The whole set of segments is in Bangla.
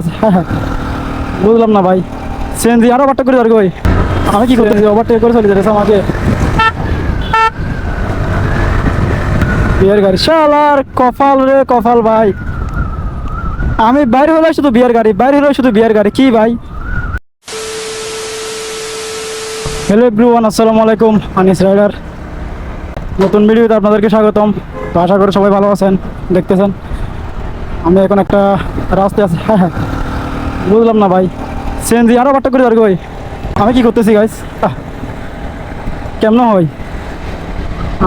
আছে। হ্যাঁ হ্যাঁ। বুঝলাম না ভাই। আরও ওভারটেক করে ভাই আমি কি করতেছি? ওভারটেক করে চলে যাচ্ছে আমাকে। গাড়ি। শালার কপাল রে, কপাল ভাই। আমি বাইরে হলে শুধু বিয়ের গাড়ি, বাইরে হলে শুধু বিয়ের গাড়ি। কি ভাই? হ্যালো এভরিওয়ান আসসালামু আলাইকুম। আনিস রাইডার। নতুন ভিডিওতে আপনাদেরকে স্বাগতম। তো আশা করি সবাই ভালো আছেন, দেখতেছেন। আমি এখন একটা রাস্তা আছি। হ্যাঁ হ্যাঁ। বুঝলাম না ভাই। সিএনজি আরও বাট্টা করে ধরবে ভাই। আমি কি করতেছি গাইস কেমন হয়?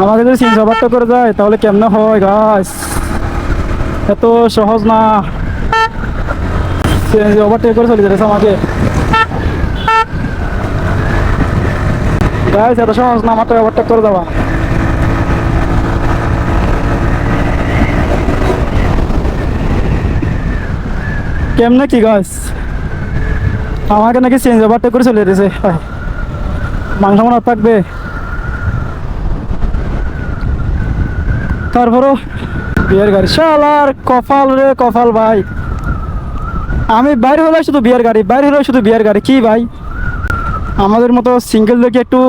আমাকে যদি সিএনজি বাট্টা করে যায়, তাহলে কেমন হয় গাইস এত সহজ না। সিএনজি ওভারটেক করে চলে যাচ্ছে আমাকে। গাইস এত সহজ না আমার তো ওভারটেক করে দেওয়া কেমনে কি গাছ? আমাকে নাকি চেঞ্জ ওভারটেক করে চলে যেতেছে মাংস মনে থাকবে। তারপরও বিয়ের গাড়ি। শালার কপাল রে কপাল ভাই। আমি বাইরে হলে শুধু বিয়ের গাড়ি, বাইরে হলে শুধু বিয়ের গাড়ি। কি ভাই? আমাদের মতো সিঙ্গেল দেখে একটু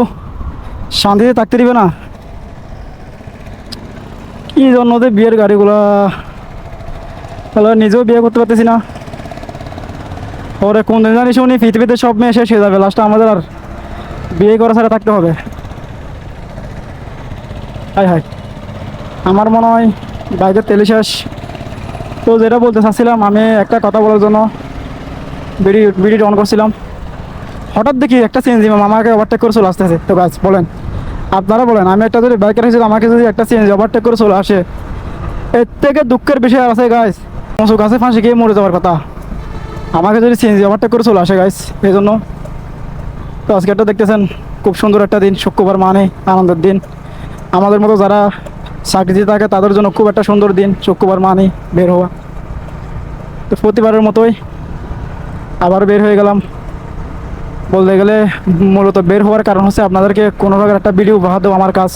শান্তিতে থাকতে দিবে না? কি জন্য বিয়ের গাড়িগুলা? তাহলে নিজেও বিয়ে করতে পারতেছি না। ওরে কোন দিন জানিস উনি পৃথিবীতে সব মেয়ে শেষ হয়ে যাবে। লাস্টে আমাদের আর বিয়ে করা ছাড়া থাকতে হবে। Hi hi. আমার মনে হয় বাইকের তেল শেষ। তো যেটা বলতে চাচ্ছিলাম, আমি একটা কথা বলার জন্য বিডি বিডি অন করছিলাম। হঠাৎ দেখি একটা সিএনজি আমাকে ওভারটেক করে চলে আসতেছে। তো গাছ বলেন, আপনারা বলেন, আমি একটা যদি বাইকে রেখেছি আমাকে যদি একটা সিএনজি ওভারটেক করে চলে আসে, এর থেকে দুঃখের বিষয় আছে গাছ মসু গাছে ফাঁসি গিয়ে মরে যাওয়ার কথা। আমাকে যদি সিএনজি ওভারটেক করে চলে আসে গাইস এই জন্য তো আজকে একটা দেখতেছেন, খুব সুন্দর একটা দিন, শুক্রবার মানে আনন্দের দিন। আমাদের মতো যারা চাকরিতে থাকে, তাদের জন্য খুব একটা সুন্দর দিন, শুক্রবার মানে বের হওয়া। তো প্রতিবারের মতোই আবার বের হয়ে গেলাম। বলতে গেলে মূলত বের হওয়ার কারণ হচ্ছে আপনাদেরকে কোনো প্রকার একটা ভিডিও উপহার দেবো আমার কাজ।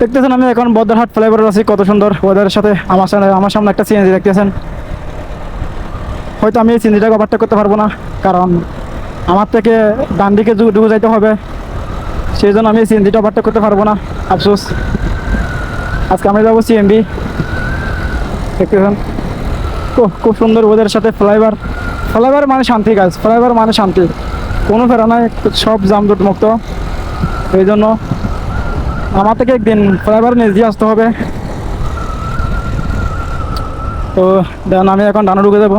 দেখতেছেন আমি এখন বদ্রহাট ফ্লাইওভারে আছি, কত সুন্দর ওয়েদারের সাথে। আমার সামনে আমার সামনে একটা সিএনজি দেখতেছেন। হয়তো আমি এই চিন্তিটাকে ওভারটেক করতে পারব না, কারণ আমার থেকে ডান দিকে ডুবে যাইতে হবে। সেই জন্য আমি চিন্তিটা ওভারটেক করতে পারব না, আফসোস। আজকে আমরা যাব সিএমবি দেখতেছেন খুব সুন্দর ওদের সাথে ফ্লাইওভার ফ্লাইওভার মানে শান্তি গাছ ফ্লাইওভার মানে শান্তি। কোনো ফেরা নাই, সব জামজট মুক্ত। এই জন্য আমার থেকে একদিন ফ্লাইওভার নিজ দিয়ে আসতে হবে। তো, দেন আমি এখন ডানা ঢুকে যাব।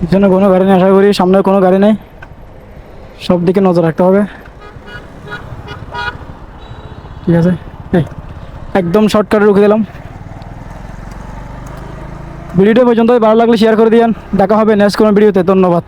পিছনে কোনো গাড়ি নেই, আশা করি। সামনে কোনো গাড়ি নেই। সব দিকে নজর রাখতে হবে। ঠিক আছে? একদম শর্টকাটে রুখে দিলাম। ভিডিওটা পর্যন্ত ভালো লাগলে শেয়ার করে দিয়েন। দেখা হবে নেক্সট কোনো ভিডিওতে। ধন্যবাদ।